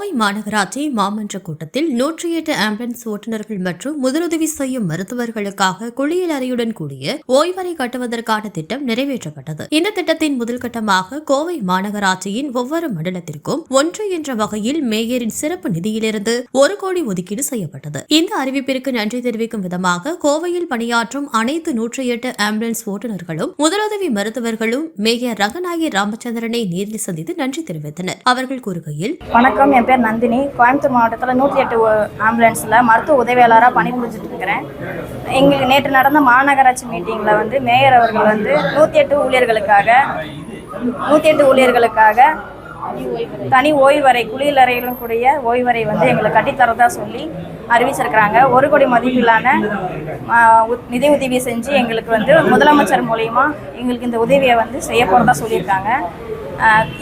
கோவை மாநகராட்சி மாமன்ற கூட்டத்தில் நூற்றி எட்டு ஆம்புலன்ஸ் ஓட்டுநர்கள் மற்றும் முதலுதவி செய்யும் மருத்துவர்களுக்காக குளியல் அறையுடன் கூடிய ஓய்வறை கட்டுவதற்கான திட்டம் நிறைவேற்றப்பட்டது. இந்த திட்டத்தின் முதல் கட்டமாக கோவை மாநகராட்சியின் ஒவ்வொரு மண்டலத்திற்கும் ஒன்று என்ற வகையில் மேயரின் சிறப்பு நிதியிலிருந்து ஒரு கோடி ஒதுக்கீடு செய்யப்பட்டது. இந்த அறிவிப்பிற்கு நன்றி தெரிவிக்கும் விதமாக கோவையில் பணியாற்றும் அனைத்து நூற்றி எட்டு ஆம்புலன்ஸ் ஓட்டுநர்களும் முதலுதவி மருத்துவர்களும் மேயர் ரங்கநாயகி ராமச்சந்திரனை நேரில் சந்தித்து நன்றி தெரிவித்தனர். அவர்கள் கூறுகையில் வணக்கம் என் பேர் நந்தினி. கோயம்புத்தூர் மாவட்டத்தில் நூற்றி எட்டு ஆம்புலன்ஸில் மருத்துவ உதவியாளராக பணிபுரிஞ்சிட்டு இருக்கிறேன் எங்களுக்கு நேற்று நடந்த மாநகராட்சி மீட்டிங்கில் வந்து மேயர் அவர்கள் வந்து நூற்றி எட்டு ஊழியர்களுக்காக நூற்றி எட்டு ஊழியர்களுக்காக தனி ஓய்வறை குளியலறையிலும் கூடிய ஓய்வறை வந்து எங்களுக்கு கட்டித்தரதா சொல்லி அறிவிச்சிருக்கிறாங்க. ஒரு கோடி மதிப்பிலான நிதி உதவி செஞ்சு எங்களுக்கு வந்து முதலமைச்சர் மூலயமா எங்களுக்கு இந்த உதவியை வந்து செய்ய போகிறதா சொல்லியிருக்காங்க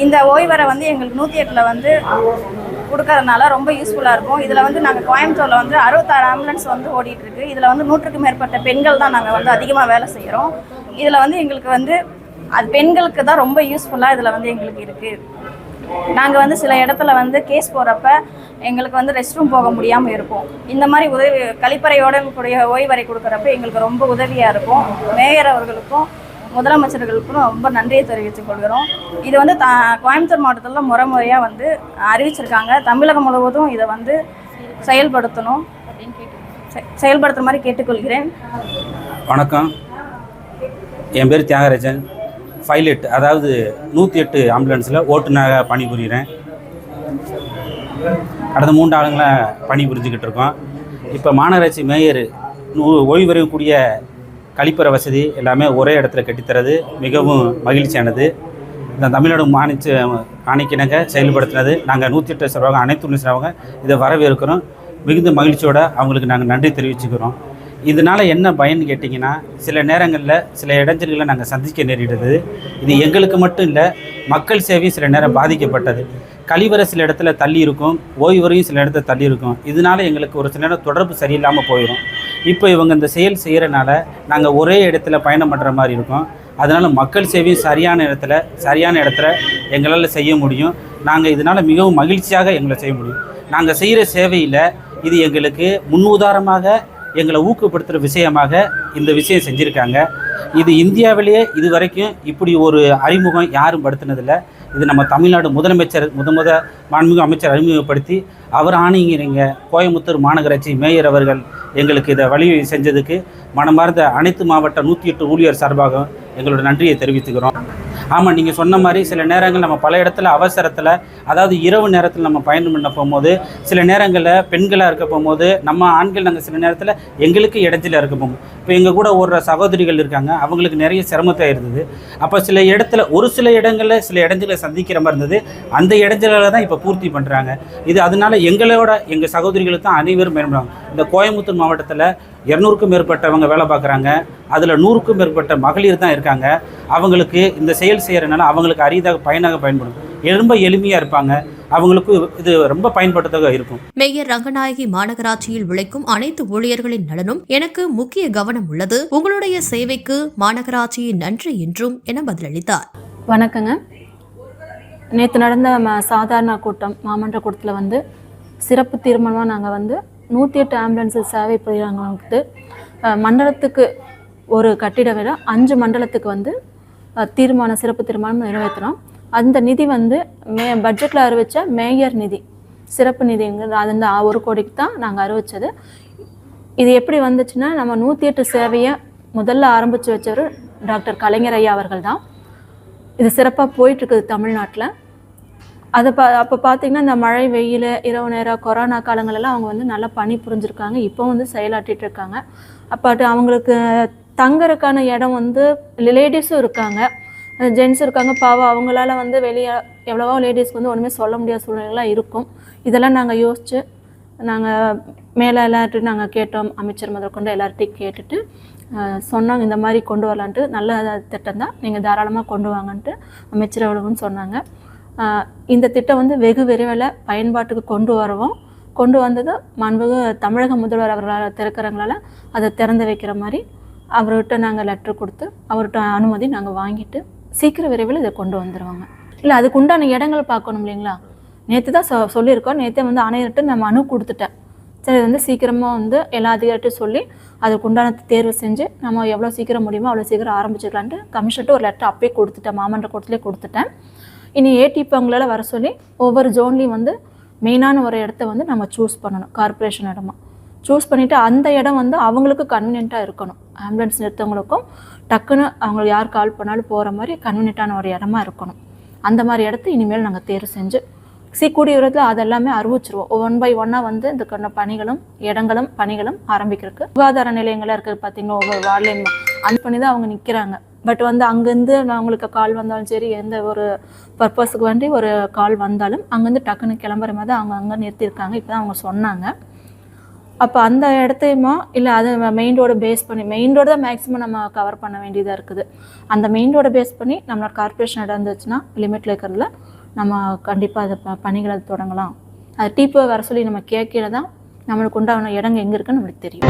இந்த ஓய்வறை வந்து எங்களுக்கு நூற்றி எட்டில் வந்து கொடுக்கறதுனால ரொம்ப யூஸ்ஃபுல்லாக இருக்கும். இதில் வந்து நாங்கள் கோயம்புத்தூரில் வந்து அறுபத்தாறு ஆம்புலன்ஸ் வந்து ஓடிட்டுருக்கு. இதில் வந்து நூற்றுக்கும் மேற்பட்ட பெண்கள் தான் நாங்கள் வந்து அதிகமாக வேலை செய்கிறோம் இதில் வந்து எங்களுக்கு வந்து அது பெண்களுக்கு தான் ரொம்ப யூஸ்ஃபுல்லாக இதில் வந்து எங்களுக்கு இருக்குது நாங்கள் வந்து சில இடத்துல வந்து கேஸ் போகிறப்ப எங்களுக்கு வந்து ரெஸ்ட் ரூம் போக முடியாமல் இருக்கும் இந்த மாதிரி உதவி கழிப்பறையோட கூடிய ஓய்வறை கொடுக்குறப்ப எங்களுக்கு ரொம்ப உதவியாக இருக்கும். மேயர் அவர்களுக்கும் முதலமைச்சர்களுக்கும் ரொம்ப நன்றியை தெரிவித்துக் கொள்கிறோம். இது வந்து த கோயம்புத்தூர் மாவட்டத்தில் முறை முறையாக வந்து அறிவிச்சிருக்காங்க. தமிழகம் முழுவதும் இதை வந்து செயல்படுத்தணும். செ- செயல்படுத்துற மாதிரி கேட்டுக்கொள்கிறேன். வணக்கம். என் பேர் தியாகராஜன். பைலட் அதாவது நூற்றி எட்டு ஆம்புலன்ஸில் ஓட்டுநராக பணிபுரிகிறேன் கடந்த மூன்று ஆளுங்களாக பணிபுரிஞ்சுக்கிட்டு இருக்கோம். இப்போ மாநகராட்சி மேயர் நூ- ஓய்வெறக்கூடிய கழிப்பறை வசதி எல்லாமே ஒரே இடத்துல கட்டித்தரது மிகவும் மகிழ்ச்சியானது. இந்த தமிழ்நாடு மாநில ஆணைக்கிணங்க செயல்படுத்தினது. நாங்கள் நூற்றி எட்டு சார்பாக அனைத்து துணை சார்பாக இதை வரவேற்கிறோம். மிகுந்த மகிழ்ச்சியோடு அவங்களுக்கு நாங்கள் நன்றி தெரிவிச்சுக்கிறோம். இதனால் என்ன பயன் கேட்டிங்கன்னா சில நேரங்களில் சில இடைஞ்சல்களை நாங்கள் சந்திக்க நேரிடுது இது எங்களுக்கு மட்டும் இல்லை மக்கள் சேவை சில நேரம் பாதிக்கப்பட்டது. கழிவறை சில இடத்துல தள்ளி இருக்கும் ஓய்வறையும் சில இடத்துல தள்ளி இருக்கும். இதனால எங்களுக்கு ஒரு சில நேரம் தொடர்பு சரியில்லாமல் போயிடும் இப்போ இவங்க இந்த செயல் செய்கிறனால நாங்கள் ஒரே இடத்துல பயணம் பண்ணுற மாதிரி இருக்கும். அதனால் மக்கள் சேவையும் சரியான இடத்துல சரியான இடத்துல எங்களால் செய்ய முடியும். நாங்கள் இதனால் மிகவும் மகிழ்ச்சியாக எங்களை செய்ய முடியும். நாங்கள் செய்கிற சேவையில் இது எங்களுக்கு முன்னுதாரணமாக எங்களை ஊக்கப்படுத்துகிற விஷயமாக இந்த விஷயம் செஞ்சுருக்காங்க. இது இந்தியாவிலேயே இது வரைக்கும் இப்படி ஒரு அறிமுகம் யாரும் படுத்தினதில்லை. இது நம்ம தமிழ்நாடு முதலமைச்சர் முத முத மாண்புமிகு அமைச்சர் அறிமுகப்படுத்தி அவர் ஆணைங்கிறீங்க கோயம்புத்தூர் மாநகராட்சி மேயர் அவர்கள் எங்களுக்கு இதை வழி செஞ்சதுக்கு மனமார்ந்த அனைத்து மாவட்ட நூற்றி எட்டு ஊழியர் சார்பாக எங்களோட நன்றியை தெரிவித்துக்கிறோம். ஆமாம் நீங்கள் சொன்ன மாதிரி சில நேரங்கள் நம்ம பல இடத்துல அவசரத்தில் அதாவது இரவு நேரத்தில் நம்ம பயணம் பண்ண போகும்போது சில நேரங்களில் பெண்களாக இருக்க போகும்போது நம்ம ஆண்கள் நாங்கள் சில நேரத்தில் எங்களுக்கு இடைஞ்சல இருக்க போகும். இப்போ எங்கள் கூட ஓடுற சகோதரிகள் இருக்காங்க அவங்களுக்கு நிறைய சிரமத்தை இருந்தது. அப்போ சில இடத்துல ஒரு சில இடங்களில் சில இடைஞ்சலை சந்திக்கிற மாதிரி இருந்தது. அந்த இடைஞ்சலை தான் இப்போ பூர்த்தி பண்ணுறாங்க இது அதனால எங்களோட எங்கள் சகோதரிகளுக்கு தான் அனைவரும் மேம்படுவாங்க இந்த கோயம்புத்தூர் மாவட்டத்தில் இரநூறுக்கும் மேற்பட்டவங்க வேலை பார்க்குறாங்க. அதில் நூறுக்கும் மேற்பட்ட மகளிர் தான் இருக்காங்க. அவங்களுக்கு இந்த செயல் செய்கிறனால அவங்களுக்கு அரிதாக பயனாக பயன்படும். ரொம்ப எளிமையாக இருப்பாங்க. அவங்களுக்கு இது ரொம்ப பயன்படுத்ததாக இருக்கும். மேயர் ரங்கநாயகி மாநகராட்சியில் உழைக்கும் அனைத்து ஊழியர்களின் நலனும் எனக்கு முக்கிய கவனம் உள்ளது. உங்களுடைய சேவைக்கு மாநகராட்சியின் நன்றி என்றும் என பதிலளித்தார். வணக்கங்க. நேற்று நடந்த ம சாதாரண கூட்டம் மாமன்ற கூட்டத்தில் வந்து சிறப்பு தீர்மானமாக நாங்கள் வந்து நூற்றி எட்டு ஆம்புலன்ஸு சேவை புரியுறவங்களுக்கு அஹ், மண்டலத்துக்கு ஒரு கட்டிட விட அஞ்சு மண்டலத்துக்கு வந்து தீர்மானம் சிறப்பு தீர்மானம் நிறைவேற்றினோம் அந்த நிதி வந்து மே பட்ஜெட்டில் அறிவித்த மேயர் நிதி. சிறப்பு நிதிங்கிறது அது அந்த ஒரு கோடிக்கு தான் நாங்கள் அறிவித்தது இது எப்படி வந்துச்சுன்னா நம்ம நூற்றி எட்டு சேவையை முதல்ல ஆரம்பித்து வச்சவர் டாக்டர் கலைஞர் ஐயா அவர்கள் தான். இது சிறப்பாக போயிட்டுருக்குது தமிழ்நாட்டில். அதை பா அப்போ பார்த்தீங்கன்னா இந்த மழை வெயில் இரவு நேரம் கொரோனா காலங்களெல்லாம் அவங்க வந்து நல்லா பணி புரிஞ்சுருக்காங்க. இப்போ வந்து செயலாற்றிட்டு இருக்காங்க. அப்போ அவங்களுக்கு தங்கறதுக்கான இடம் வந்து லேடிஸும் இருக்காங்க. ஜென்ஸ் இருக்காங்க. பாவம் அவங்களால வந்து வெளியே எவ்வளவோ லேடிஸ்க்கு வந்து ஒன்றுமே சொல்ல முடியாத சூழ்நிலைலாம் இருக்கும். இதெல்லாம் நாங்கள் யோசித்து நாங்கள் மேலே எல்லார்ட்டையும் நாங்கள் கேட்டோம். அமைச்சர் முதற்கொண்டு எல்லார்ட்டையும் கேட்டுட்டு சொன்னாங்க இந்த மாதிரி கொண்டு வரலான்ட்டு. நல்ல திட்டம் தான் நீங்கள் தாராளமாக கொண்டு வாங்கன்ட்டு அமைச்சர் அவர்களும் சொன்னாங்க. இந்த திட்டம் வந்து வெகு விரைவில் பயன்பாட்டுக்கு கொண்டு வருவோம் கொண்டு வந்தது மாண்புகு தமிழக முதல்வர் அவர்களால் திறக்கிறவங்களால அதை திறந்து வைக்கிற மாதிரி அவர்கிட்ட நாங்கள் லெட்ரு கொடுத்து அவர்கிட்ட அனுமதி நாங்கள் வாங்கிட்டு சீக்கிர விரைவில் இதை கொண்டு வந்துடுவாங்க இல்லை அதுக்கு உண்டான இடங்கள் பார்க்கணும் இல்லைங்களா? நேற்று தான் சொ சொல்லியிருக்கோம். நேற்றே வந்து ஆணையர்கிட்ட நான் மனு கொடுத்துட்டேன். சரி இது வந்து சீக்கிரமாக வந்து எல்லா அதிகாரிகிட்டையும் சொல்லி அதுக்கு உண்டான தேர்வு செஞ்சு நம்ம எவ்வளோ சீக்கிரம் முடியுமோ அவ்வளோ சீக்கிரம் ஆரம்பிச்சுக்கலான்ட்டு கமிஷன்ட்டு ஒரு லெட்டர் அப்பயே கொடுத்துட்டேன். மாமன்ற கூட்டத்திலே கொடுத்துட்டேன். இனி ஏடிபி அவங்களால வர சொல்லி ஒவ்வொரு ஜோன்லேயும் வந்து மெயினான ஒரு இடத்த வந்து நம்ம சூஸ் பண்ணணும் கார்ப்பரேஷன் இடமா. சூஸ் பண்ணிவிட்டு அந்த இடம் வந்து அவங்களுக்கு கன்வீனியண்ட்டாக இருக்கணும். ஆம்புலன்ஸ் நிறுத்தவங்களுக்கும் டக்குன்னு அவங்களுக்கு யார் கால் பண்ணாலும் போகிற மாதிரி கன்வீனியண்ட்டான ஒரு இடமா இருக்கணும். அந்த மாதிரி இடத்த இனிமேல் நாங்கள் தேர்வு செஞ்சு சீக்கூடிய விதத்தில் அதெல்லாமே அறிவிச்சிருவோம். ஒன் பை ஒன்னாக வந்து இதுக்கான பணிகளும் இடங்களும் பணிகளும் ஆரம்பிக்கிறதுக்கு. சுகாதார நிலையங்களாக இருக்குது பார்த்தீங்கன்னா ஒவ்வொரு வார்டுலையும் அந்த பண்ணி தான் அவங்க நிற்கிறாங்க பட் வந்து அங்கேருந்து நான் அவங்களுக்கு கால் வந்தாலும் சரி எந்த ஒரு பர்பஸுக்கு வேண்டி ஒரு கால் வந்தாலும் அங்கேருந்து டக்குன்னு கிளம்புற மாதிரி தான் அவங்க அங்கே நிறுத்தியிருக்காங்க. இப்போ தான் அவங்க சொன்னாங்க. அப்போ அந்த இடத்தையுமா இல்லை அதை மெயின் ரோடு பேஸ் பண்ணி மெயின் ரோடு தான் மேக்ஸிமம் நம்ம கவர் பண்ண வேண்டியதாக இருக்குது. அந்த மெயின் ரோடை பேஸ் பண்ணி நம்மளோட கார்ப்பரேஷன் இடம் இருந்துச்சுன்னா லிமிட்டில் இருக்கிறதுல நம்ம கண்டிப்பாக அதை ப பணிகளை தொடங்கலாம். அது டீப்போ வர சொல்லி நம்ம கேட்கல தான் நம்மளுக்கு உண்டான இடங்க எங்கே இருக்குன்னு நம்மளுக்கு தெரியும்.